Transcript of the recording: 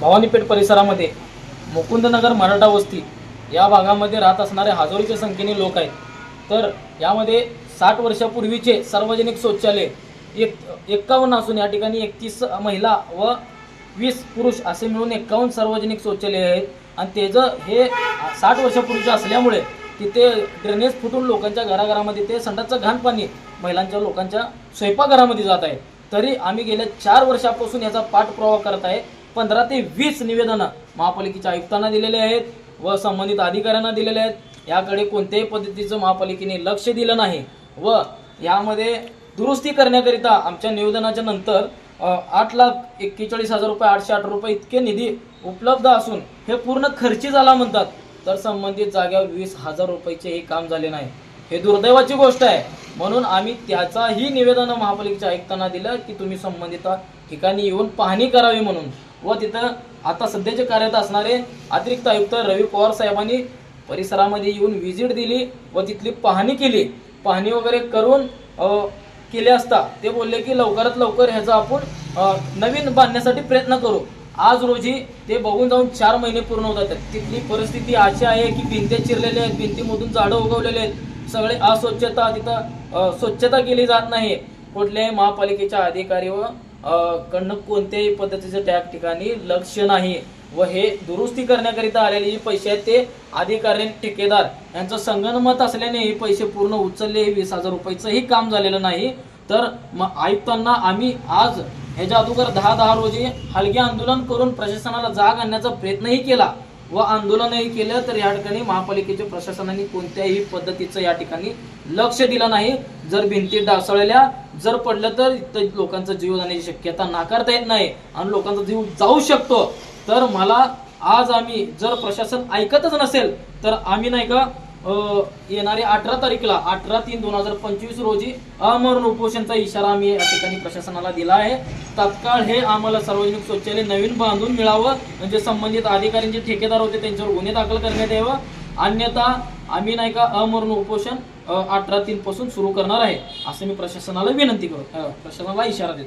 भवानीपेठ परिसरामध्ये मुकुंदनगर मराठा वस्ती या भागामध्ये राहत असणारे हजारोच्या संख्येने लोक आहेत. तर यामध्ये साठ वर्षापूर्वीचे सार्वजनिक शौचालय एक एक्कावन्न असून या ठिकाणी एकतीस महिला व वीस पुरुष असे मिळून एक्कावन्न सार्वजनिक शौचालय आहेत. आणि त्याचं हे साठ वर्षापूर्वीचे असल्यामुळे तिथे ड्रेनेज फुटून लोकांच्या घराघरामध्ये ते संडाचं घाण पाणी महिलांच्या लोकांच्या स्वयंपाकघरामध्ये जात आहे. तरी आम्ही गेल्या चार वर्षापासून याचा पाठपुरावा करत आहे. पंधरा ते वीस निवेदनं महापालिकेच्या आयुक्तांना दिलेले आहेत व संबंधित अधिकाऱ्यांना दिलेले आहेत. याकडे कोणत्याही पद्धतीचं महापालिकेने लक्ष दिलं नाही व यामध्ये दुरुस्ती करण्याकरिता आमच्या निवेदनाच्या नंतर आठ लाख एक्केचाळीस हजार रुपये आठशे आठ रुपये इतके निधी उपलब्ध असून हे पूर्ण खर्ची झाला म्हणतात. तर संबंधित जाग्यावर वीस हजार रुपयाचे हे काम झाले नाही. हे दुर्दैवाची गोष्ट आहे. म्हणून आम्ही त्याचाही निवेदन महापालिकेच्या आयुक्तांना दिलं की तुम्ही संबंधित ठिकाणी येऊन पाहणी करावी म्हणून. व तिथं आता सध्याचे कार्यरत असणारे अतिरिक्त आयुक्त रवी पवार साहेबांनी परिसरामध्ये येऊन व्हिजिट दिली व तिथली पाहणी केली. पाहणी वगैरे करून केले असता ते बोलले की लवकरात लवकर ह्याचा आपण नवीन बांधण्यासाठी प्रयत्न करू. आज रोजी ते बघून जाऊन चार महिने पूर्ण होतात. तिथली परिस्थिती अशी आहे की भिंत्या चिरलेल्या आहेत भिंतीमधून झाडं उगवलेले आहेत. सगळे अस्वच्छता तिथं स्वच्छता केली जात नाही. कुठल्याही महापालिकेच्या अधिकारी व कडनं कोणत्याही पद्धतीचं त्या ठिकाणी लक्ष नाही व हे दुरुस्ती करण्याकरिता आलेले जे पैसे आहेत ते अधिकारी ठेकेदार. यांचं संगणमत असल्याने हे पैसे पूर्ण उचलले हे वीस हजार रुपयाचंही काम झालेलं नाही. तर मग आयुक्तांना आम्ही आज ह्याच्या अगोदर दहा दहा रोजी हलगे आंदोलन करून प्रशासनाला जाग आणण्याचा प्रयत्नही केला. व आंदोलनही केलं तर या ठिकाणी महापालिकेच्या प्रशासनाने कोणत्याही पद्धतीचं या ठिकाणी लक्ष दिलं नाही. जर भिंती डासळल्या जर पडलं तर इथं लोकांचा जीव जाण्याची शक्यता नाकारता येत नाही आणि लोकांचा जीव जाऊ शकतो. तर मला आज आम्ही जर प्रशासन ऐकतच नसेल तर आम्ही नाही का येणाऱ्या येणारे अठरा तारीखला अठरा तीन दोन हजार पंचवीस रोजी अमरण उपोषणचा इशारा आम्ही या ठिकाणी प्रशासनाला दिला आहे. तात्काळ हे आम्हाला सार्वजनिक शौचालय नवीन बांधून मिळावं. म्हणजे संबंधित अधिकारी जे ठेकेदार होते त्यांच्यावर गुन्हे दाखल करण्यात यावं. अन्यथा आम्ही नाही का अमरण उपोषण अठरा तीन पासून सुरू करणार आहे. असं मी प्रशासनाला विनंती करतो प्रशासनाला इशारा देतो.